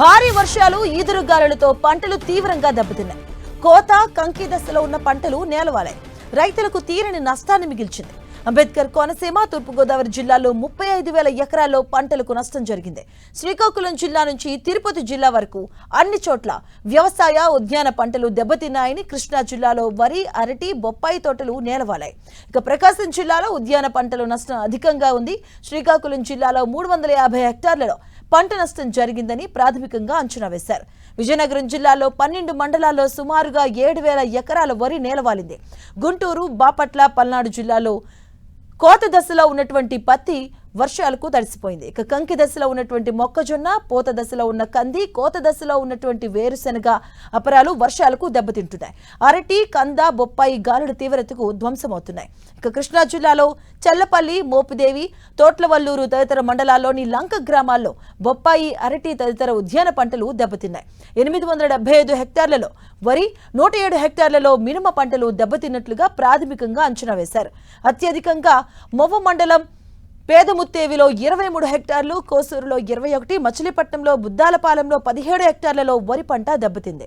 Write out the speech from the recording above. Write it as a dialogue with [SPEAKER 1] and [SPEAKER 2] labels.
[SPEAKER 1] భారీ వర్షాలు ఈదురుగాలులతో పంటలు తీవ్రంగా దెబ్బతిన్నాయి. కోత కంకి దశలో ఉన్న పంటలు నేలవాలాయి. రైతులకు తీరని నష్టాన్ని మిగిల్చింది. అంబేద్కర్ కోనసీమ తూర్పుగోదావరి జిల్లాలో ముప్పై ఐదు వేల ఎకరాల్లో పంటలకు నష్టం జరిగింది. శ్రీకాకుళం జిల్లా నుంచి తిరుపతి జిల్లా వరకు అన్ని చోట్ల వ్యవసాయ ఉద్యాన పంటలు దెబ్బతిన్నాయని కృష్ణా జిల్లాలో వరి అరటి బొప్పాయి తోటలు నేలవాలాయి. ఇక ప్రకాశం జిల్లాలో ఉద్యాన పంటలు నష్టం అధికంగా ఉంది. శ్రీకాకుళం జిల్లాలో మూడు వందల యాభై హెక్టార్లలో పంట నష్టం జరిగిందని ప్రాథమికంగా అంచనా వేశారు. విజయనగరం జిల్లాలో పన్నెండు మండలాల్లో సుమారుగా ఏడు వేల ఎకరాల వరి నేలవాలింది. గుంటూరు బాపట్ల పల్నాడు జిల్లాలో కోత దశలో ఉన్నటువంటి పత్తి వర్షాలకు తడిసిపోయింది. ఇక కంకి దశలో ఉన్నటువంటి మొక్కజొన్న పూత దశలో ఉన్న కంది కోత దశలో ఉన్నటువంటి వేరుశెనగ అపరాలు వర్షాలకు దెబ్బతింటున్నాయి. అరటి కంద బొప్పాయి గాలుల తీవ్రతకు ధ్వంసమవుతున్నాయి. ఇక కృష్ణా జిల్లాలో చల్లపల్లి మోపిదేవి తోట్లవల్లూరు తదితర మండలాల్లోని లంక గ్రామాల్లో బొప్పాయి అరటి తదితర ఉద్యాన పంటలు దెబ్బతిన్నాయి. ఎనిమిది వందల డెబ్బై ఐదు హెక్టార్లలో వరి నూట ఏడు హెక్టార్లలో మినుమ పంటలు దెబ్బతిన్నట్లుగా ప్రాథమికంగా అంచనా వేశారు. అత్యధికంగా మొవ్వ మండలం పేదముత్తేవిలో ఇరవై మూడు హెక్టార్లు కోసూరులో ఇరవై ఒకటి మచిలీపట్నంలో బుద్దాలపాలెంలో పదిహేడు హెక్టార్లలో వరి పంట దెబ్బతింది.